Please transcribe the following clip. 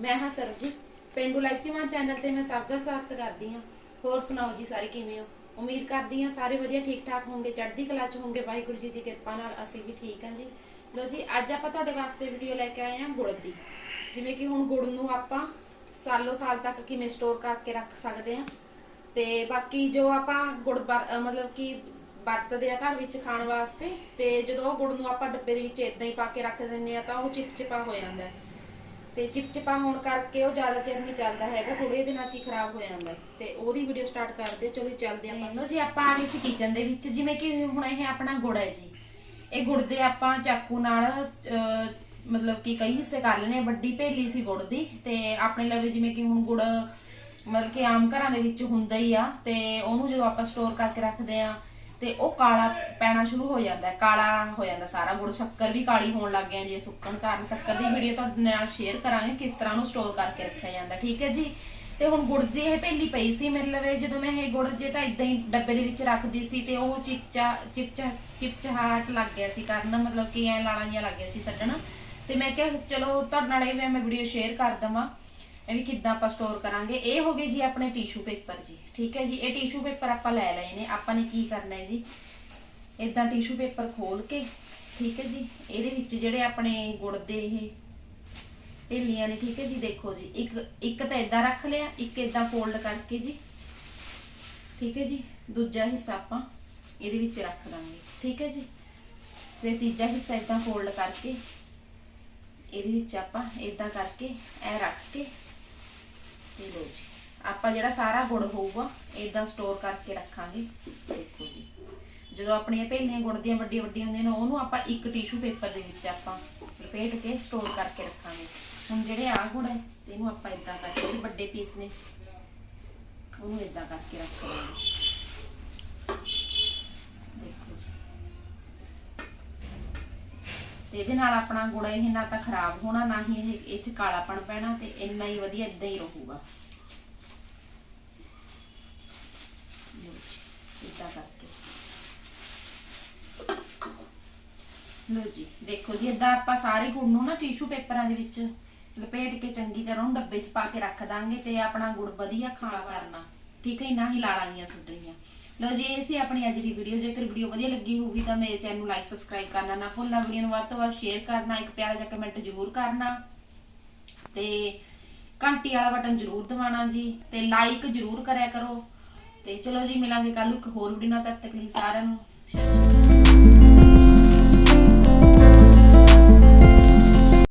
ਮੈਂ ਹਾਂ Sarabjit. ਪਿੰਡੂ live channel ਤੇ ਮੈਂ ਸਭ ਦਾ ਸਵਾਗਤ ਕਰਦੀ ਹਾਂ। ਹੋਰ ਸੁਣਾਓ ਜੀ ਸਾਰੇ ਕਿਵੇਂ ਹੋ? ਉਮੀਦ ਕਰਦੀ ਹਾਂ ਸਾਰੇ ਵਧੀਆ ਠੀਕ ਠਾਕ ਹੋਵੋਗੇ ਚੜ੍ਹਦੀ ਕਲਾ ਚ ਹੋਵੋਗੇ ਵਾਹਿਗੁਰੂ ਜੀ ਦੀ ਕਿਰਪਾ ਨਾਲ ਅਸੀਂ ਵੀ ਠੀਕ ਹਾਂ ਜੀ। ਲੋ ਜੀ, ਅੱਜ ਆਪਾਂ ਤੁਹਾਡੇ ਵਾਸਤੇ ਵੀਡੀਓ ਲੈ ਕੇ ਆਏ ਹਾਂ ਗੁੜ ਦੀ। ਜਿਵੇਂ ਕਿ ਹੁਣ ਗੁੜ ਨੂੰ ਆਪਾਂ ਸਾਲੋ ਸਾਲ ਤੱਕ ਕਿਵੇਂ ਸਟੋਰ ਕਰਕੇ ਰੱਖ ਸਕਦੇ ਹਾਂ। ਤੇ ਬਾਕੀ ਜੋ ਆਪਾਂ ਗੁੜ ਵਰ- ਮਤਲਬ ਕਿ ਵਰਤਦੇ ਆ ਘਰ ਵਿੱਚ ਖਾਣ ਵਾਸਤੇ ਤੇ ਜਦੋਂ ਉਹ ਗੁੜ ਨੂੰ ਆਪਾਂ ਡੱਬੇ ਦੇ ਵਿੱਚ ਇਦਾਂ ਹੀ ਪਾ ਕੇ ਰੱਖ ਦਿੰਦੇ ਆ ਤਾਂ ਉਹ ਚਿਪਚਿਪਾ ਹੋ ਜਾਂਦਾ ਹੈ। ਤੇ ਚਿਪਚਿਪਾ ਹੋਣ ਕਰਕੇ ਉਹ ਜ਼ਿਆਦਾ ਚਿਰ ਨਹੀਂ ਚੱਲਦਾ ਹੈਗਾ ਥੋੜੇ ਦਿਨਾਂ 'ਚ ਹੀ ਖਰਾਬ ਹੋ ਜਾਂਦਾ ਤੇ ਉਹਦੀ ਵੀਡੀਓ ਸਟਾਰਟ ਕਰਦੇ, ਚਲੋ ਚੱਲਦੇ ਆਪਾਂ। ਲੋ ਜੀ, ਆਪਾਂ ਆ ਗਏ ਸੀ ਕਿਚਨ ਦੇ ਵਿੱਚ, ਜਿਵੇਂ ਕਿ ਹੁਣ ਇਹ ਆਪਣਾ ਗੁੜ ਹੈ ਜੀ। ਇਹ ਗੁੜ ਦੇ ਆਪਾਂ ਚਾਕੂ ਨਾਲ ਮਤਲਬ ਕਿ ਕਈ ਹਿੱਸੇ ਕਰ ਲੈਣੇ ਆ। ਵੱਡੀ ਭੇਲੀ ਸੀ ਗੁੜ ਦੀ ਤੇ ਆਪਣੇ ਲਵੇ ਜਿਵੇਂ ਕਿ ਹੁਣ ਗੁੜ, ਮਤਲਬ ਕਿ ਆਮ ਘਰਾਂ ਦੇ ਵਿੱਚ ਹੁੰਦਾ ਹੀ ਆ। ਤੇ ਉਹਨੂੰ ਜਦੋਂ ਆਪਾਂ ਸਟੋਰ ਕਰਕੇ ਰੱਖਦੇ ਆ ਤੇ ਉਹ ਕਾਲਾ ਪੈਣਾ ਸ਼ੁਰੂ ਹੋ ਜਾਂਦਾ ਹੈ, ਕਾਲਾ ਹੋ ਜਾਂਦਾ ਸਾਰਾ ਗੁੜ, ਸ਼ੱਕਰ ਵੀ ਕਾਲੀ ਹੋਣ ਲੱਗ ਗਿਆ ਜੇ ਸੁੱਕਣ ਕਾਰਨ ਸ਼ੱਕਰ ਦੀ ਵੀਡੀਓ ਤੁਹਾਡੇ ਨਾਲ ਸ਼ੇਅਰ ਕਰਾਂਗੇ, ਕਿਸ ਤਰ੍ਹਾਂ ਉਹਨੂੰ ਸਟੋਰ ਕਰਕੇ ਰੱਖਿਆ ਜਾਂਦਾ ਠੀਕ ਹੈ ਜੀ? ਤੇ ਹੁਣ ਗੁੜ ਜੇ ਇਹ ਪਹਿਲੀ ਪਈ ਸੀ ਮੇਰੇ ਲਵੇ ਜਦੋਂ ਮੈਂ ਇਹ ਗੁੜ ਜੇ ਤਾਂ ਇਦਾਂ ਹੀ ਡੱਬੇ ਦੇ ਵਿੱਚ ਰੱਖਦੀ ਸੀ ਤੇ ਉਹ ਚਿਪਚਾ ਚਿਪਚਾ ਚਿਪਚਾਹਟ ਲੱਗ ਗਿਆ ਸੀ ਕਰਨ, ਮਤਲਬ ਕਿ ਐ ਲਾਲਾਂ ਜਿਹਾ ਲੱਗ ਗਿਆ ਸੀ ਛੱਡਣ ਤੇ ਮੈਂ ਕਿਹਾ ਚਲੋ, ਤੁਹਾਡੇ ਨਾਲ ਇਹ ਵੀ ਮੈਂ ਵੀਡੀਓ ਸ਼ੇਅਰ ਕਰ ਦਵਾਂ। ਇਹ ਵੀ ਕਿੱਦਾਂ ਆਪਾਂ ਸਟੋਰ ਕਰਾਂਗੇ? ਇਹ ਹੋ ਗਏ ਜੀ ਆਪਣੇ ਟਿਸ਼ੂ ਪੇਪਰ ਜੀ। ਠੀਕ ਹੈ ਜੀ? ਇਹ ਟਿਸ਼ੂ ਪੇਪਰ ਆਪਾਂ ਲੈ ਲਏ ਨੇ। ਆਪਾਂ ਨੇ ਕੀ ਕਰਨਾ ਹੈ ਜੀ? ਇਦਾਂ ਟਿਸ਼ੂ ਪੇਪਰ ਖੋਲ ਕੇ, ਠੀਕ ਹੈ ਜੀ? ਇਹਦੇ ਵਿੱਚ ਜਿਹੜੇ ਆਪਣੇ ਗੁੜ ਦੇ ਇਹ ਭੇਲੀਆਂ ਨੇ, ਠੀਕ ਹੈ ਜੀ? ਦੇਖੋ ਜੀ, ਇੱਕ ਇੱਕ ਤਾਂ ਇਦਾਂ ਰੱਖ ਲਿਆ, ਇੱਕ ਇਦਾਂ ਫੋਲਡ ਕਰਕੇ ਜੀ। ਠੀਕ ਹੈ ਜੀ? ਦੂਜਾ ਹਿੱਸਾ ਆਪਾਂ ਇਹਦੇ ਵਿੱਚ ਰੱਖ ਦਾਂਗੇ। ਠੀਕ ਹੈ ਜੀ? ਤੇ ਤੀਜਾ ਹਿੱਸਾ ਇਦਾਂ ਫੋਲਡ ਕਰਕੇ, ਇਹਦੇ ਵਿੱਚ ਆਪਾਂ ਇਦਾਂ ਕਰਕੇ ਐ ਰੱਖ ਕੇ ਤੇ ਲੋ ਜੀ? ਆਪਾਂ ਜਿਹੜਾ ਸਾਰਾ ਗੁੜ ਹੋਊਗਾ ਇਦਾਂ ਸਟੋਰ ਕਰਕੇ ਰੱਖਾਂਗੇ। ਦੇਖੋ ਜੀ। ਜਦੋਂ ਆਪਣੀਆਂ ਭੇਲੀਆਂ ਗੁੜ ਦੀਆਂ ਵੱਡੀਆਂ ਵੱਡੀਆਂ ਹੁੰਦੀਆਂ ਨੇ, ਉਹਨੂੰ ਆਪਾਂ ਇੱਕ ਟਿਸ਼ੂ ਪੇਪਰ ਦੇ ਵਿੱਚ ਆਪਾਂ ਲਪੇਟ ਕੇ ਸਟੋਰ ਕਰਕੇ ਰੱਖਾਂਗੇ। ਹੁਣ ਜਿਹੜੇ ਆ ਗੁੜ ਹੈ, ਇਹਨੂੰ ਆਪਾਂ ਇਦਾਂ ਕਰਕੇ ਵੱਡੇ ਪੀਸ ਨੇ, ਉਹਨੂੰ ਇਦਾਂ ਕਰਕੇ ਰੱਖ ਲਾਂਗੇ ਤੇ ਇਹਦੇ ਨਾਲ ਆਪਣਾ ਗੁੜ ਇਹ ਨਾ ਤਾਂ ਖਰਾਬ ਹੋਣਾ, ਨਾ ਹੀ ਇਹ ਇਹ ਚ ਕਾਲਾਪਣ ਪੈਣਾ ਤੇ ਇੰਨਾ ਹੀ ਵਧੀਆ ਇਦਾਂ ਹੀ ਰਹੂਗਾ। ਇਦਾਂ ਕਰਕੇ। ਲੋ ਜੀ, ਦੇਖੋ ਜੀ, ਇਦਾਂ ਆਪਾਂ ਸਾਰੇ ਗੁੜ ਨੂੰ ਨਾ ਟਿਸ਼ੂ ਪੇਪਰਾਂ ਦੇ ਵਿੱਚ ਲਪੇਟ ਕੇ ਚੰਗੀ ਤਰ੍ਹਾਂ ਉਹਨੂੰ ਡੱਬੇ 'ਚ ਪਾ ਕੇ ਰੱਖ ਦਾਂਗੇ ਤੇ ਆਪਣਾ ਗੁੜ ਵਧੀਆ ਖਾ ਕਰਨਾ ਠੀਕ ਹੈ ਨਾ ਹੀ ਲਾਲਾਂ ਜੀਆਂ ਸੁੱਟਣੀਆਂ ਲੋ ਜੀ, ਇਹ ਸੀ ਆਪਣੀ ਅੱਜ ਦੀ ਵੀਡੀਓ ਜੇਕਰ ਵੀਡੀਓ ਵਧੀਆ ਲੱਗੀ ਹੋਊਗੀ ਤਾਂ ਮੇਰੇ ਚੈਨਲ ਨੂੰ ਲਾਈਕ ਸਬਸਕ੍ਰਾਈਬ ਕਰਨਾ ਨਾ ਭੁੱਲਣਾ। ਵੀਡੀਓ ਨੂੰ ਵੱਧ ਤੋਂ ਵੱਧ ਸ਼ੇਅਰ ਕਰਨਾ, ਇੱਕ ਪਿਆਰਾ ਜਿਹਾ ਕਮੈਂਟ ਜ਼ਰੂਰ ਕਰਨਾ। ਤੇ ਘੰਟੀ ਵਾਲਾ ਬਟਨ ਜ਼ਰੂਰ ਦਬਾਉਣਾ ਜੀ, ਤੇ ਲਾਈਕ ਜ਼ਰੂਰ ਕਰਿਆ ਕਰੋ। ਤੇ ਚਲੋ ਜੀ, ਮਿਲਾਂਗੇ ਕੱਲ ਨੂੰ ਇੱਕ ਹੋਰ ਵੀਡੀਓ ਨਾਲ, ਤਦ ਤੱਕ ਲਈ ਸਾਰਿਆਂ ਨੂੰ।